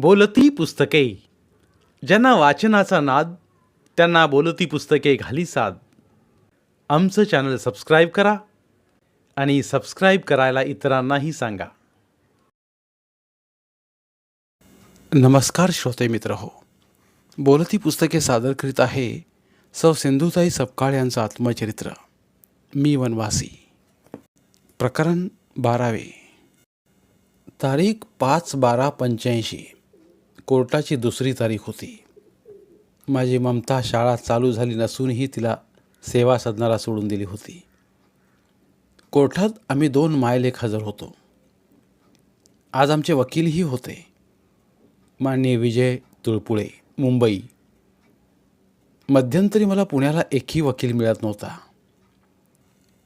बोलती पुस्तके. ज्यांना वाचनाचा नाद त्यांना बोलती पुस्तके घाली साद. आमचं चॅनल सबस्क्राईब करा आणि सबस्क्राईब करायला इतरांनाही सांगा. नमस्कार श्रोते मित्र हो. बोलती पुस्तके सादर करीत आहे सौ सिंधुताई सपकाळ यांचं आत्मचरित्र. मी वनवासी. प्रकरण बारावे. तारीख पाच बारा पंच्याऐंशी. कोर्टाची दुसरी तारीख होती. माझी ममता शाळा चालू झाली नसूनही तिला सेवा सदनाला सोडून दिली होती. कोर्टात आम्ही दोन मायलेख हजर होतो. आज आमचे वकीलही होते. माननीय विजय तुळपुळे मुंबई. मध्यंतरी मला पुण्याला एकही वकील मिळत नव्हता.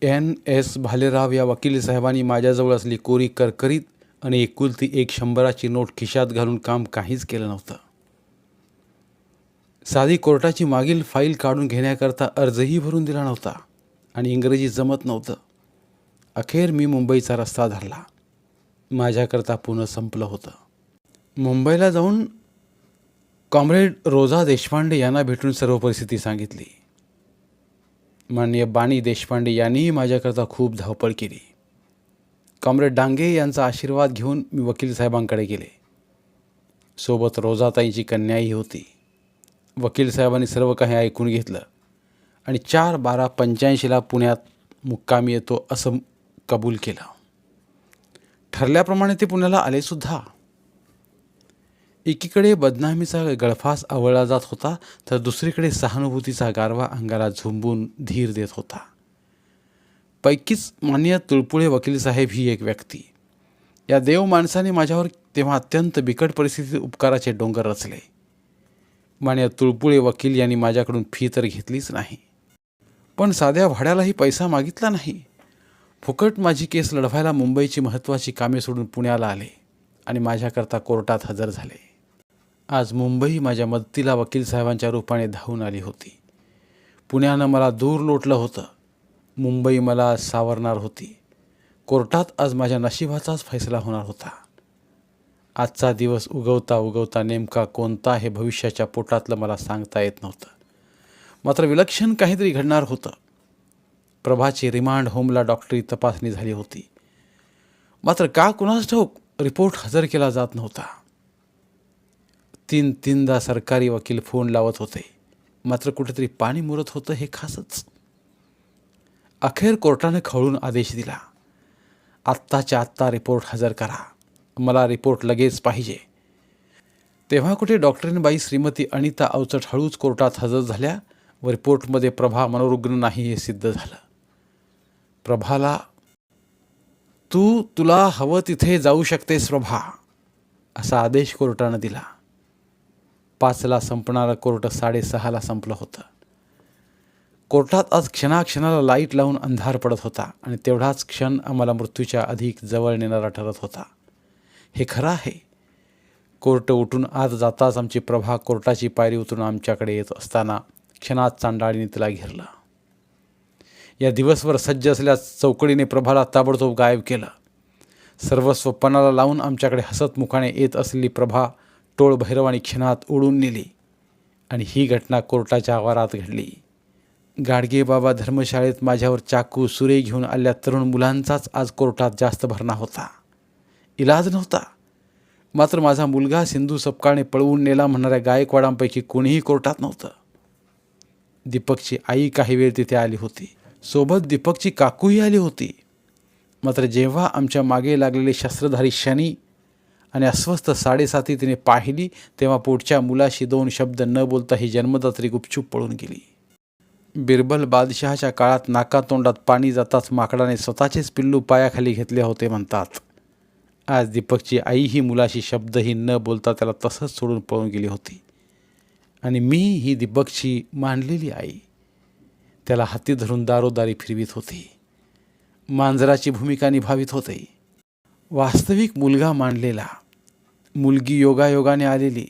एन एस भालेराव या वकील साहेबांनी माझ्याजवळ असली कोरी करकरीत आणि एकुलती एक शंभराची नोट खिशात घालून काम काहीच केलं नव्हतं. साधी कोर्टाची मागील फाईल काढून घेण्याकरता अर्जही भरून दिला नव्हता आणि इंग्रजी जमत नव्हतं. अखेर मी मुंबईचा रस्ता धरला. माझ्याकरता पुणं संपलं होतं. मुंबईला जाऊन कॉम्रेड रोजा देशपांडे यांना भेटून सर्व परिस्थिती सांगितली. माननीय बाणी देशपांडे यांनीही माझ्याकरता खूप धावपळ केली. कॉम्रेड डांगे यांचा आशीर्वाद घेऊन मी वकील साहेबांकडे गेले. सोबत रोजाताईची कन्याही होती. वकील साहेबांनी सर्व काही ऐकून घेतलं आणि चार बारा पंच्याऐंशीला पुण्यात मुक्कामी येतो असं कबूल केलं. ठरल्याप्रमाणे ते पुण्याला आलेसुद्धा एकीकडे बदनामीचा गळफास आवळला जात होता तर दुसरीकडे सहानुभूतीचा गारवा अंगाला झुंबून धीर देत होता. पैकीच मान्य तुळपुळे वकील साहेब ही एक व्यक्ती. या देव माणसाने माझ्यावर तेव्हा अत्यंत बिकट परिस्थितीत उपकाराचे डोंगर रचले. मान्य तुळपुळे वकील यांनी माझ्याकडून फी तर घेतलीच नाही. पण साध्या भाड्यालाही पैसा मागितला नाही. फुकट माझी केस लढवायला मुंबईची महत्त्वाची कामे सोडून पुण्याला आले आणि माझ्याकरता कोर्टात हजर झाले. आज मुंबई माझ्या मदतीला वकील साहेबांच्या रूपाने धावून आली होती. पुण्यानं मला दूर लोटलं होतं. मुंबई मला सावरणार होती. कोर्टात आज माझ्या नशिबाचाच फैसला होणार होता. आजचा दिवस उगवता उगवता नेमका कोणता हे भविष्याच्या पोटातलं मला सांगता येत नव्हतं. मात्र विलक्षण काहीतरी घडणार होतं. प्रभाची रिमांड होमला डॉक्टरी तपासणी झाली होती. मात्र का कुणास ठाऊक रिपोर्ट हजर केला जात नव्हता. तीन तीनदा सरकारी वकील फोन लावत होते. मात्र कुठेतरी पाणी मुरत होतं हे खासच. अखेर कोर्टाने खवळून आदेश दिला. आत्ताच्या आत्ता रिपोर्ट हजर करा. मला रिपोर्ट लगेच पाहिजे. तेव्हा कुठे डॉक्टरीनबाई श्रीमती अनिता अवचट हळूच कोर्टात हजर झाल्या व रिपोर्टमध्ये प्रभा मनोरुग्ण नाही हे सिद्ध झालं. प्रभाला तू तुला हवं तिथे जाऊ शकतेस प्रभा असा आदेश कोर्टानं दिला. पाचला संपणारं कोर्ट साडेसहाला संपलं होतं. कोर्टात आज क्षणाक्षणाला लाइट लावून अंधार पडत होता आणि तेवढाच क्षण आम्हाला मृत्यूच्या अधिक जवळ नेणारा ठरत होता. हे खरं आहे. कोर्ट उठून आज जाताच आमची प्रभा कोर्टाची पायरी उतरून आमच्याकडे येत असताना क्षणात चांडाळीने तिला घेरलं. या दिवसभर सज्ज असल्या चौकडीने प्रभाला ताबडतोब गायब केलं. सर्वस्व पणाला लावून आमच्याकडे हसत मुखाने येत असलेली प्रभा टोळ भैरवाने क्षणात उडून नेली आणि ही घटना कोर्टाच्या आवारात घडली. गाडगे बाबा धर्मशाळेत माझ्यावर चाकू सुरे घेऊन आल्या तरुण मुलांचाच आज कोर्टात जास्त भरणा होता. इलाज नव्हता. मात्र माझा मुलगा सिंधू सपकाळने पळवून नेला म्हणणाऱ्या गायकवाडांपैकी कोणीही कोर्टात नव्हतं. दीपकची आई काही वेळ तिथे आली होती. सोबत दीपकची काकूही आली होती. मात्र जेव्हा आमच्या मागे लागलेले शस्त्रधारी शनी आणि अस्वस्थ साडेसाती तिने पाहिली तेव्हा पोटच्या मुलाशी दोन शब्द न बोलता ही जन्मदात्री गुपचूप पळून गेली. बिरबल बादशहाच्या काळात नाकातोंडात पाणी जाताच माकडाने स्वतःचेच पिल्लू पायाखाली घेतले होते म्हणतात. आज दीपकची आई ही मुलाशी शब्दही न बोलता त्याला तसंच सोडून पळून गेली होती. आणि मी ही दीपकची मांडलेली आई. त्याला हाती धरून दारोदारी फिरवीत होती. मांजराची भूमिका निभावित होते. वास्तविक मुलगा मांडलेला. मुलगी योगायोगाने आलेली.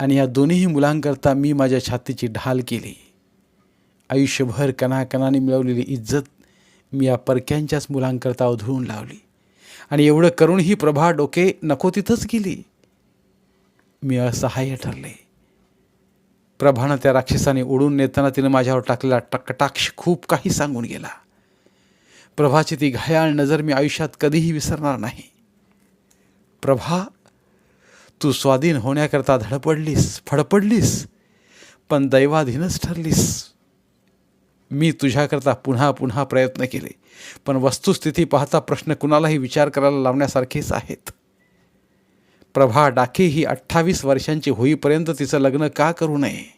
आणि या दोन्ही मुलांकरता मी माझ्या छातीची ढाल केली. आयुष्यभर कणाकणाने मिळवलेली इज्जत मी या परक्यांच्याच मुलांकरता उधळून लावली. आणि एवढं करून ही प्रभा डोके नको तिथंच गेली. मी असहाय्य ठरले. प्रभानं त्या राक्षसाने उडून नेताना तिनं माझ्यावर टाकलेला टकटाक्ष खूप काही सांगून गेला. प्रभाची ती घायाळ नजर मी आयुष्यात कधीही विसरणार नाही. प्रभा तू स्वाधीन होण्याकरता धडपडलीस फडपडलीस पण दैवाधीनच ठरलीस. मी तुझ्याकरता पुन्हा पुन्हा प्रयत्न केले. पण वस्तुस्थिती पाहता प्रश्न कुणालाही विचार करायला लावण्यासारखेच आहेत. प्रभा डाके ही अठ्ठावीस वर्षांची होईपर्यंत तिचं लग्न का करू नये?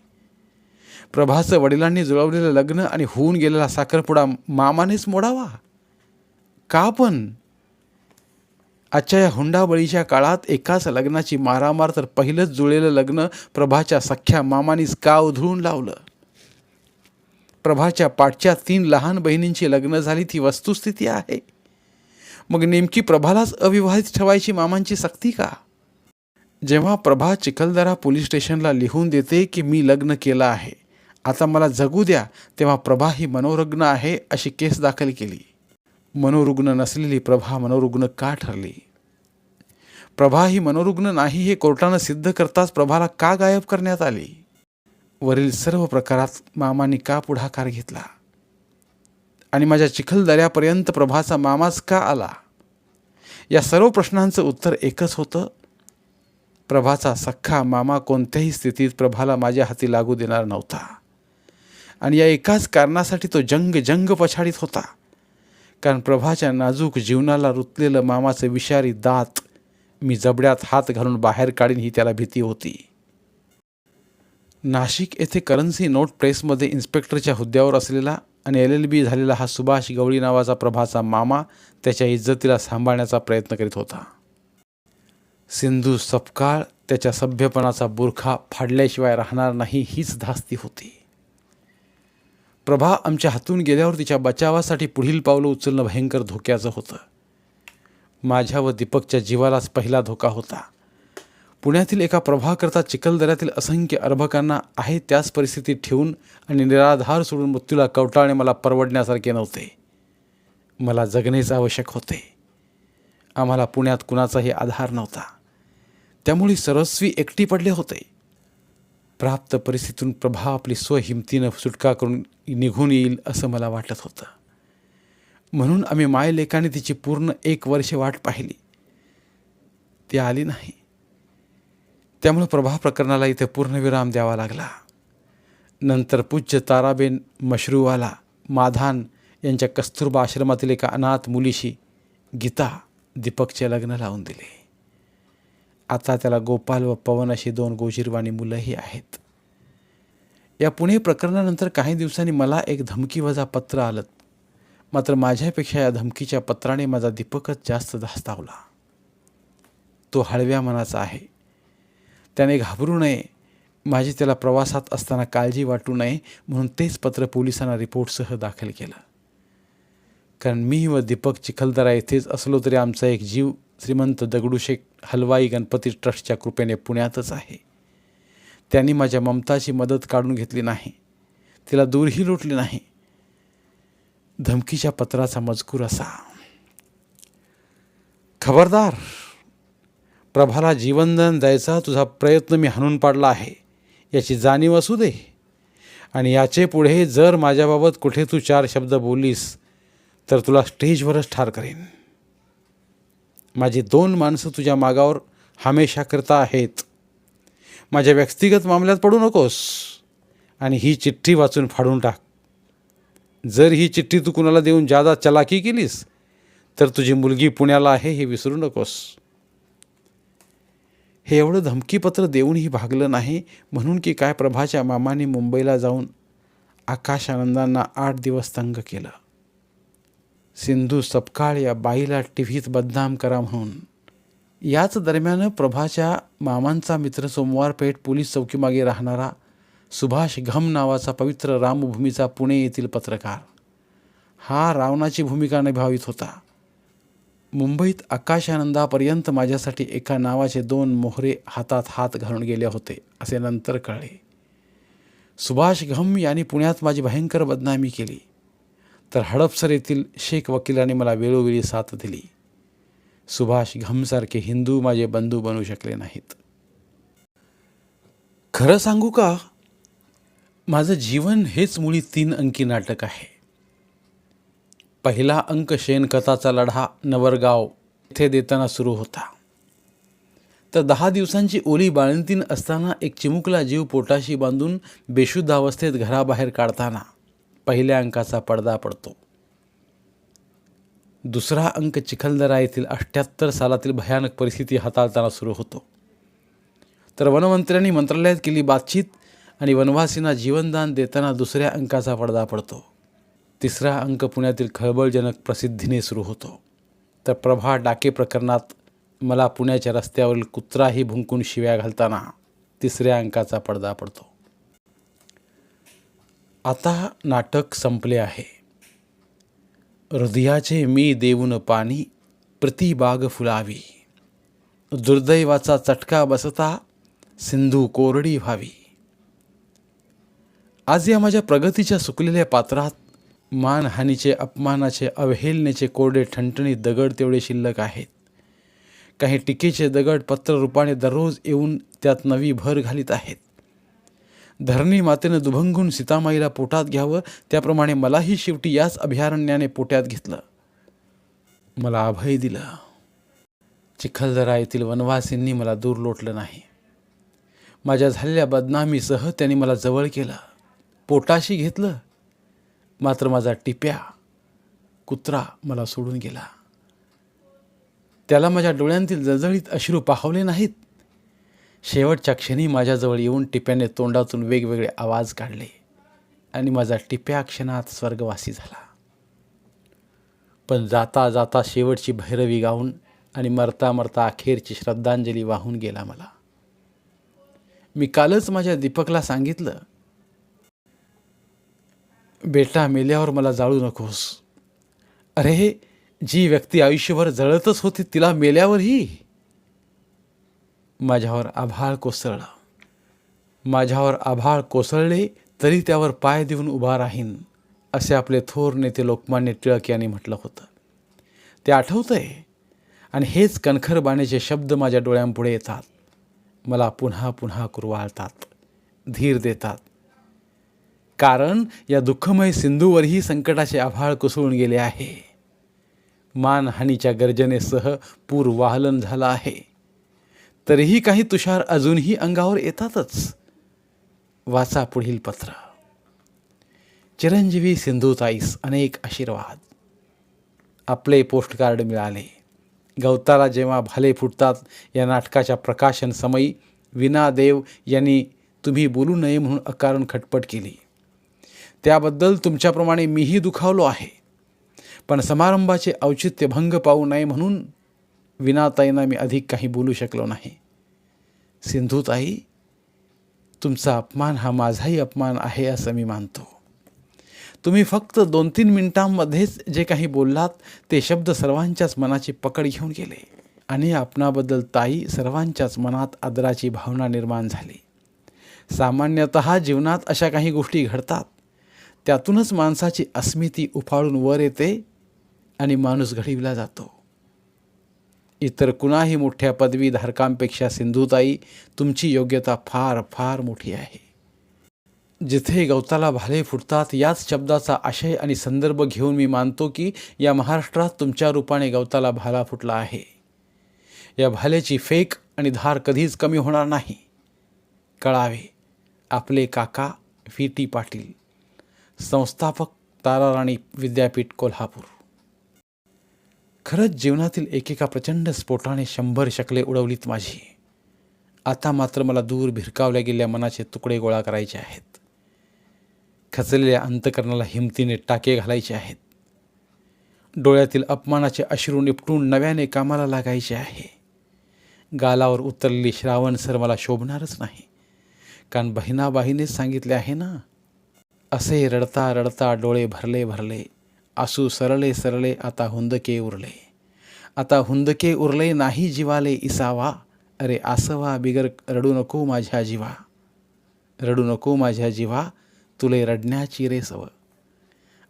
प्रभाचं वडिलांनी जुळवलेलं लग्न आणि होऊन गेलेला साखरपुडा मामानेच मोडावा? का पण? आजच्या या हुंडाबळीच्या काळात एकाच लग्नाची मारामार तर पहिलंच जुळलेलं लग्न प्रभाच्या सख्या मामानीच का उधळून लावलं? प्रभाच्या पाठच्या तीन लहान बहिणींची लग्न झाली ती वस्तुस्थिती आहे. मग नेमकी प्रभालाच अविवाहित ठेवायची मामांची सक्ती का? जेव्हा प्रभा चिखलदरा पोलीस स्टेशनला लिहून देते की मी लग्न केलं आहे आता मला जगू द्या तेव्हा प्रभा ही मनोरुग्ण आहे अशी केस दाखल केली. मनोरुग्ण नसलेली प्रभा मनोरुग्ण का ठरली? प्रभा ही मनोरुग्ण नाही हे कोर्टानं सिद्ध करताच प्रभाला का गायब करण्यात आली? वरील सर्व प्रकारात मामाने का पुढाकार घेतला? आणि माझ्या चिखलदऱ्यापर्यंत प्रभाचा मामाच का आला? या सर्व प्रश्नांचं उत्तर एकच होतं. प्रभाचा सख्खा मामा कोणत्याही स्थितीत प्रभाला माझ्या हाती लागू देणार नव्हता. आणि या एकाच कारणासाठी तो जंग जंग पछाडीत होता. कारण प्रभाच्या नाजूक जीवनाला रुतलेलं मामाचं विषारी दात मी जबड्यात हात घालून बाहेर काढीन ही त्याला भीती होती. नाशिक येथे करन्सी नोट प्रेसमध्ये इन्स्पेक्टरच्या हुद्द्यावर असलेला आणि एल एल बी झालेला हा सुभाष गवळी नावाचा प्रभाचा मामा त्याच्या इज्जतीला सांभाळण्याचा प्रयत्न करीत होता. सिंधू सपकाळ त्याच्या सभ्यपणाचा बुरखा फाडल्याशिवाय राहणार नाही हीच धास्ती होती. प्रभा आमच्या हातून गेल्यावर तिच्या बचावासाठी पुढील पावलं उचलणं भयंकर धोक्याचं होतं. माझ्या व दीपकच्या जीवालाच पहिला धोका होता. पुण्यातील एका प्रभाकरता चिखलदऱ्यातील असंख्य अर्भकांना आहे त्याच परिस्थितीत ठेवून आणि निराधार सोडून मृत्यूला कवटाळणे मला परवडण्यासारखे नव्हते. मला जगणेच आवश्यक होते. आम्हाला पुण्यात कुणाचाही आधार नव्हता. त्यामुळे सरस्वी एकटी पडले होते. प्राप्त परिस्थितीतून प्रभा आपली स्वहिमतीनं सुटका करून निघून येईल असं मला वाटत होतं. म्हणून आम्ही मायलेखाने तिची पूर्ण एक वर्ष वाट पाहिली. ती आली नाही. त्यामुळं प्रभा प्रकरणाला इथे पूर्णविराम द्यावा लागला. नंतर पूज्य ताराबेन मशरूवाला माधान यांच्या कस्तुरबा आश्रमातील एका अनाथ मुलीशी गीता दीपकचे लग्न लावून दिले. आता त्याला गोपाल व पवन अशी दोन गोजीरवाणी मुलंही आहेत. या पुणे प्रकरणानंतर काही दिवसांनी मला एक धमकी वजा पत्र आलं. मात्र माझ्यापेक्षा या धमकीच्या पत्राने माझा दीपकच जास्त धास्तावला. तो हळव्या मनाचा आहे. त्याने घाबरू नये. माझी त्याला प्रवासात असताना काळजी वाटू नये म्हणून तेच पत्र पोलिसांना रिपोर्टसह दाखल केलं. कारण मी व दीपक चिखलदरा येथेच असलो तरी आमचा एक जीव श्रीमंत दगडूशेख हलवाई गणपती ट्रस्टच्या कृपेने पुण्यातच आहे. त्यांनी माझ्या ममताची मदत काढून घेतली नाही. तिला दूरही लोटली नाही. धमकीच्या पत्राचा मजकूर असा. खबरदार! प्रभाला जीवनदान द्यायचा तुझा प्रयत्न मी हाणून पाडला आहे. याची जाणीव असू दे. आणि याचे पुढे जर माझ्याबाबत कुठे तू चार शब्द बोललीस तर तुला स्टेजवरच ठार करेन. माझी दोन माणसं तुझ्या मागावर हमेशा करता आहेत. माझ्या व्यक्तिगत मामल्यात पडू नकोस. आणि ही चिठ्ठी वाचून फाडून टाक. जर ही चिठ्ठी तू कुणाला देऊन जादा चलाकी केलीस तर तुझी मुलगी पुण्याला आहे हे विसरू नकोस. हे एवढं धमकीपत्र देऊनही भागलं नाही. म्हणून की काय प्रभाच्या मामाने मुंबईला जाऊन आकाश आनंदांना आठ दिवस तंग केलं. सिंधू सपकाळ या बाईला टी व्हीत बदनाम करा म्हणून. याच दरम्यान प्रभाच्या मामांचा मित्र सोमवार पेठ पोलीस चौकीमागे राहणारा सुभाष घम नावाचा पवित्र रामभूमीचा पुणे येथील पत्रकार. हा रावणाची भूमिका निभावित होता. मुंबईत आकाशानंदापर्यंत माझ्यासाठी एका नावाचे दोन मोहरे हातात हात घालून गेले होते असे नंतर कळले. सुभाष घम यांनी पुण्यात माझी भयंकर बदनामी केली. तर हडपसर येथील शेख वकिलाने मला वेळोवेळी साथ दिली. सुभाष घमसारखे हिंदू माझे बंधू बनू शकले नाहीत. खरं सांगू का? माझं जीवन हेच मुळी तीन अंकी नाटक आहे. पहिला अंक शेणखताचा लढा नवरगाव येथे देताना सुरू होता. तर दहा दिवसांची ओली बाळंतीन असताना एक चिमुकला जीव पोटाशी बांधून बेशुद्ध अवस्थेत घराबाहेर काढताना पहिल्या अंकाचा पडदा पडतो. दुसरा अंक चिखलदरा येथील अठ्ठ्याहत्तर सालातील भयानक परिस्थिती हाताळताना सुरू होतो. तर वनमंत्र्यांनी मंत्रालयात केली बातचीत आणि वनवासींना जीवनदान देताना दुसऱ्या अंकाचा पडदा पडतो. तिसरा अंक पुण्यातील खळबळजनक प्रसिद्धीने सुरू होतो. तर प्रभा डाके प्रकरणात मला पुण्याच्या रस्त्यावरील कुत्राही भुंकून शिव्या घालताना तिसऱ्या अंकाचा पडदा पडतो. आता नाटक संपले आहे. हृदयाचे मी देऊन पाणी प्रतिबाग फुलावी. दुर्दैवाचा चटका बसता सिंधू कोरडी व्हावी. आज या माझ्या प्रगतीच्या सुकलेल्या पात्रात मानहानीचे अपमानाचे अवहेलनेचे कोरडे ठणठणीत दगड तेवढे शिल्लक आहेत. काही टीकेचे दगड पत्ररूपाने दररोज येऊन त्यात नवी भर घालीत आहेत. धरणी मातेनं दुभंगून सीतामाईला पोटात घ्यावं त्याप्रमाणे मलाही शेवटी याच अभयारण्याने पोट्यात घेतलं. मला अभय दिलं. चिखलदरा येथील वनवासींनी मला दूर लोटलं नाही. माझ्या झालेल्या बदनामीसह त्यांनी मला जवळ केलं. पोटाशी घेतलं. मात्र माझा टिप्या कुत्रा मला सोडून गेला. त्याला माझ्या डोळ्यांतील जळजळीत अश्रू पाहवले नाहीत. शेवटच्या क्षणी माझ्याजवळ येऊन टिप्याने तोंडातून वेगवेगळे आवाज काढले आणि माझा टिप्या क्षणात स्वर्गवासी झाला. पण जाता जाता शेवटची भैरवी गाऊन आणि मरता मरता अखेरची श्रद्धांजली वाहून गेला मला. मी कालच माझ्या दीपकला सांगितलं बेटा मेल्यावर मला जाळू नकोस. अरे जी व्यक्ती आयुष्यभर जळतच होती तिला मेल्यावरही माझ्यावर आभाळ कोसळलं. माझ्यावर आभाळ कोसळले तरी त्यावर पाय देऊन उभा राहीन असे आपले थोर नेते लोकमान्य टिळक यांनी म्हटलं होतं. ते आठवतंय? आणि हेच कणखर बाणेचे शब्द माझ्या डोळ्यांपुढे येतात. मला पुन्हा पुन्हा कुरवाळतात धीर देतात. कारण या दुःखमय सिंधूवरही संकटाचे आभाळ कोसळून गेले आहे. मानहानीच्या गर्जनेसह पूर वाहलन झाला आहे. तरीही काही तुषार अजूनही अंगावर येतातच. वाचा पुढील पत्र. चिरंजीवी सिंधुताईस अनेक आशीर्वाद. आपले पोस्टकार्ड मिळाले. गवताला जेव्हा भाले फुटतात या नाटकाच्या प्रकाशन समयी विनादेव यांनी तुम्ही बोलू नये म्हणून अकारण खटपट केली. त्याबद्दल तुमच्याप्रमाणे मीही दुखावलो आहे. पण समारंभाचे औचित्य भंग पाहू नये म्हणून विनाताईंना मी अधिक काही बोलू शकलो नाही. सिंधुताई तुमचा अपमान हा माझाही अपमान आहे असं मी मानतो. तुम्ही फक्त दोन तीन मिनिटांमध्येच जे काही बोललात ते शब्द सर्वांच्याच मनाची पकड घेऊन गेले आणि आपणाबद्दल ताई सर्वांच्याच मनात आदराची भावना निर्माण झाली. सामान्यतः जीवनात अशा काही गोष्टी घडतात. त्यातूनच माणसाची अस्मिती उफाळून वर येते आणि माणूस घडविला जातो. इतर कुणाही मोठ्या पदवीधारकांपेक्षा सिंधुताई तुमची योग्यता फार फार मोठी आहे. जिथे गवताला भाले फुटतात याच शब्दाचा आशय आणि संदर्भ घेऊन मी मानतो की या महाराष्ट्रात तुमच्या रूपाने गवताला भाला फुटला आहे. या भाल्याची फेक आणि धार कधीच कमी होणार नाही. कळावे आपले काका व्ही टी पाटील. संस्थापक ताराराणी विद्यापीठ कोल्हापूर. खरंच जीवनातील एकेका प्रचंड स्फोटाने शंभर शकले उडवलीत माझी. आता मात्र मला दूर भिरकावल्या गेलेल्या मनाचे तुकडे गोळा करायचे आहेत. खचलेल्या अंतकरणाला हिमतीने टाके घालायचे आहेत. डोळ्यातील अपमानाचे अश्रू निपटून नव्याने कामाला लागायचे आहे. गालावर उतरलेली श्रावण सर मला शोभणारच नाही. कारण बहिणाबाईनेच सांगितले आहे ना असे रडता रडता डोळे भरले भरले. आसू सरले सरले आता हुंदके उरले. आता हुंदके उरले नाही जीवाले इसावा. अरे आसवा बिगर रडू नको माझ्या जीवा. रडू नको माझ्या जीवा तुले रडण्याची रे सव.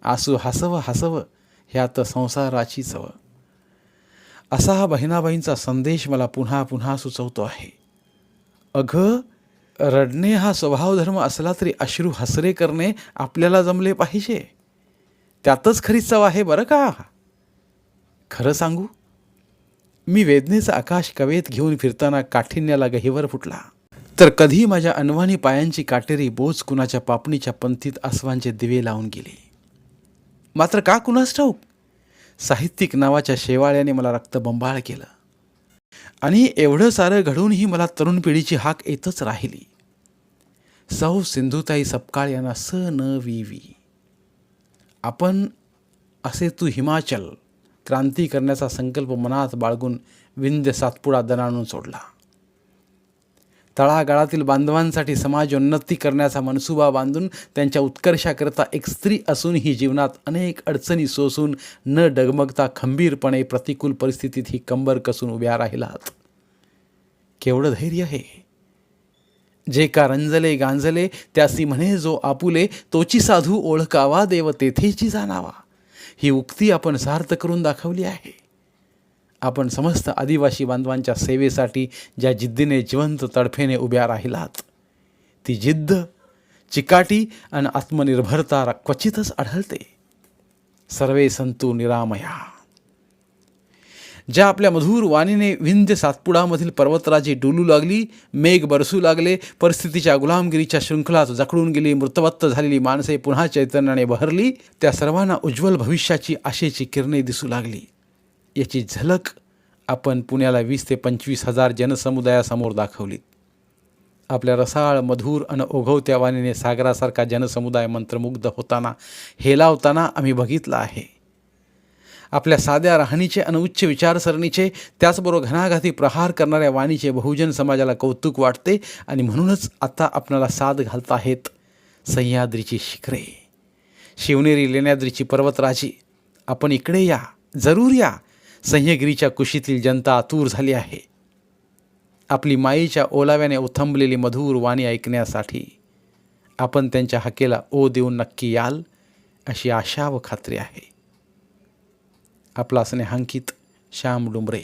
आसू हसव हसव ह्यात संसाराची चव असा हा बहिणाबाईंचा संदेश मला पुन्हा पुन्हा सुचवतो आहे. अघ रडणे हा स्वभावधर्म असला तरी अश्रू हसरे करणे आपल्याला जमले पाहिजे. त्यातच खरी चव आहे बरं का? खरं सांगू मी वेदनेचं आकाश कवेत घेऊन फिरताना काठिण्याला गहिवर फुटला. तर कधी माझ्या अनवाणी पायांची काटेरी बोच कुणाच्या पापणीच्या पंथीत आसवांचे दिवे लावून गेले. मात्र का कुणास ठाऊक? साहित्यिक नावाच्या शेवाळ्याने मला रक्तबंबाळ केलं. आणि एवढं सारं घडूनही मला तरुण पिढीची हाक येतच राहिली. सौ सिंधुताई सपकाळ यांना स न वी वी. आपण असे तू हिमाचल क्रांती करण्याचा संकल्प मनात बाळगून विंध्य सातपुडा दणाणून सोडला. तळागाळातील बांधवांसाठी समाजोन्नती करण्याचा मनसुबा बांधून त्यांच्या उत्कर्षाकरता एक स्त्री असूनही जीवनात अनेक अडचणी सोसून न डगमगता खंबीरपणे प्रतिकूल परिस्थितीत ही कंबर कसून उभ्या राहिलात. केवढं धैर्य आहे? जे का रंजले गांजले त्यासी म्हणे जो आपुले तोची साधू ओळखावा देव तेथेची जाणावा. ही उक्ती आपण सार्थ करून दाखवली आहे. आपण समस्त आदिवासी बांधवांच्या सेवेसाठी ज्या जिद्दीने जिवंत तडफेने उभ्या राहिलात ती जिद्द चिकाटी आणि आत्मनिर्भरता क्वचितच आढळते. सर्वे संतू निरामया. ज्या आपल्या मधुर वाणीने विंध्य सातपुडामधील पर्वतराजी डुलू लागली मेघ बरसू लागले परिस्थितीच्या गुलामगिरीच्या शृंखलात जखडून गेली मृतवत्त झालेली माणसे पुन्हा चैतन्याने बहरली त्या सर्वांना उज्ज्वल भविष्याची आशेची किरणे दिसू लागली. याची झलक आपण पुण्याला वीस ते पंचवीस हजार जनसमुदायासमोर दाखवली. आपल्या रसाळ मधुर अन ओघवत्या वाणीने सागरासारखा जनसमुदाय मंत्रमुग्ध होताना हेलावताना आम्ही बघितलं आहे. आपल्या साध्या राहणीचे आणि उच्च विचारसरणीचे त्याचबरोबर घणाघाती प्रहार करणाऱ्या वाणीचे बहुजन समाजाला कौतुक वाटते आणि म्हणूनच आता आपणाला साथ घालत आहेत सह्याद्रीची शिखरे. शिवनेरी लेण्याद्रीची पर्वतराजी आपण इकडे या जरूर या. सह्यगिरीच्या कुशीतील जनता आतूर झाली आहे. आपली माईच्या ओलाव्याने उथंबलेली मधुर वाणी ऐकण्यासाठी आपण त्यांच्या हकेला ओ देऊन नक्की याल अशी आशा व खात्री आहे. आपला स्नेहांकित श्याम डुंबरे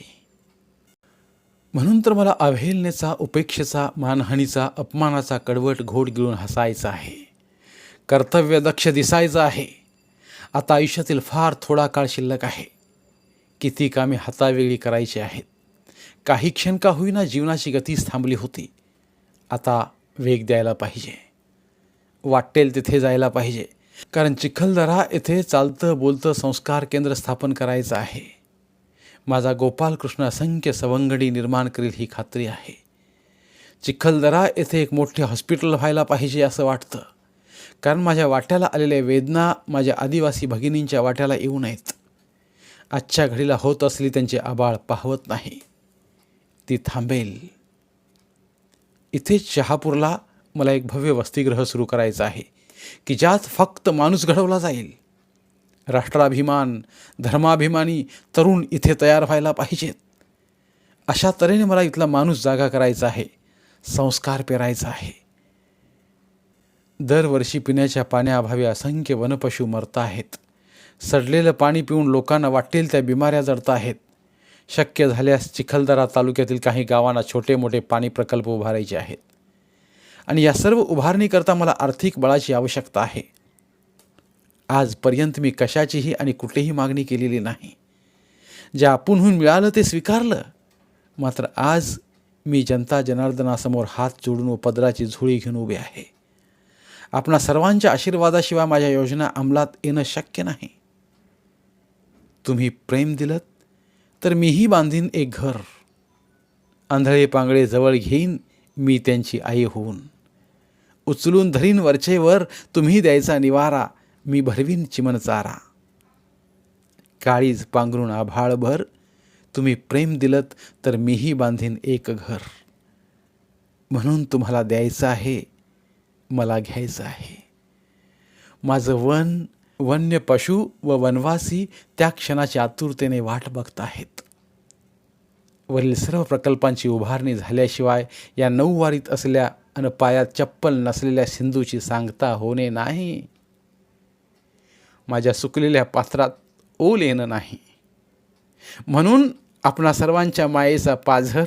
म्हणून तर मला अवहेलनेचा उपेक्षेचा मानहानीचा अपमानाचा कडवट घोट गिळून हसायचा आहे. कर्तव्यदक्ष दिसायचं आहे. आता आयुष्यातील फार थोडा काळ शिल्लक आहे. किती कामे हातावेगळी करायची आहेत. काही क्षण का होईना जीवनाची गतीच थांबली होती. आता वेग द्यायला पाहिजे. वाटेल तिथे जायला पाहिजे. कारण चिखलदरा येथे चालतं बोलतं संस्कार केंद्र स्थापन करायचं आहे. माझा गोपालकृष्ण असंख्य सवंगडी निर्माण करील ही खात्री आहे. चिखलदरा येथे एक मोठे हॉस्पिटल व्हायला पाहिजे असं वाटतं. कारण माझ्या वाट्याला आलेल्या वेदना माझ्या आदिवासी भगिनींच्या वाट्याला येऊ नयेत. आजच्या घडीला होत असली त्यांचे आबाळ पाहवत नाही. ती थांबेल. इथेच शहापूरला मला एक भव्य वसतिगृह सुरू करायचं आहे. की ज्यात फक्त माणूस घडवला जाईल. राष्ट्राभिमान धर्माभिमानी तरुण इथे तयार व्हायला पाहिजेत. अशा तऱ्हेने मला इथला माणूस जागा करायचा आहे संस्कार पेरायचा आहे. दरवर्षी पिण्याच्या पाण्याअभावी असंख्य वनपशू मरत आहेत. सडलेलं पाणी पिऊन लोकांना वाटेल त्या बिमाऱ्या जडत आहेत. शक्य झाल्यास चिखलदरा तालुक्यातील काही गावांना छोटे मोठे पाणी प्रकल्प उभारायचे आहेत. आणि या सर्व उभारणीकरता मला आर्थिक बळाची आवश्यकता आहे. आजपर्यंत मी कशाचीही आणि कुठेही मागणी केलेली नाही. जे आपणहून मिळालं ते स्वीकारलं. मात्र आज मी जनता जनार्दनासमोर हात जोडून व पदराची झोळी घेऊन उभे आहे. आपणा सर्वांच्या आशीर्वादाशिवाय माझ्या योजना अंमलात येणं शक्य नाही. तुम्ही प्रेम दिलं तर मीही बांधीन एक घर. आंधळे पांगळे जवळ घेईन मी त्यांची आई होऊन. उचलून धरीन वरचेवर तुम्ही द्यायचा निवारा मी भरवीन चिमन चारा. काळीज पांघरून आभाळभर तुम्ही प्रेम दिलत तर मीही बांधीन एक घर. म्हणून तुम्हाला द्यायचं आहे मला घ्यायचं आहे. माझं वन वन्य पशु व वनवासी त्या क्षणाची आतुरतेने वाट बघत आहेत वरील सर्व प्रकल्पांची उभारणी झाल्याशिवाय या नऊवारीत असल्या अन पायात चप्पल नसलेल्या सिंधूची सांगता होणे नाही. माझ्या सुकलेल्या पात्रात ओल येणं नाही. म्हणून आपणा सर्वांच्या मायेचा पाझर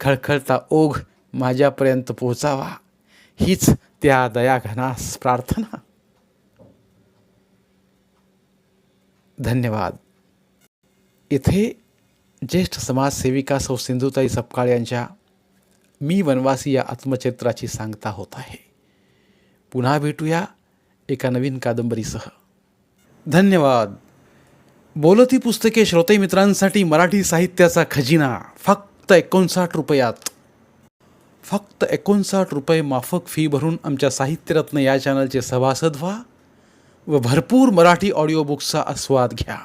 खळखळता ओघ माझ्यापर्यंत पोचावा हीच त्या दयाघनास प्रार्थना. धन्यवाद. इथे ज्येष्ठ समाजसेविका सौ सिंधुताई सपकाळ यांच्या मी वनवासी या आत्मचरित्राची सांगता होत आहे. पुन्हा भेटूया एका नवीन कादंबरीसह. धन्यवाद. बोलती पुस्तके श्रोते मित्रांसाठी मराठी साहित्याचा खजिना. फक्त एकोणसाठ रुपयात. फक्त एकोणसाठ रुपये माफक फी भरून आमच्या साहित्यरत्न या चॅनलचे सभासद व्हा व भरपूर मराठी ऑडिओ बुक्सचा आस्वाद घ्या.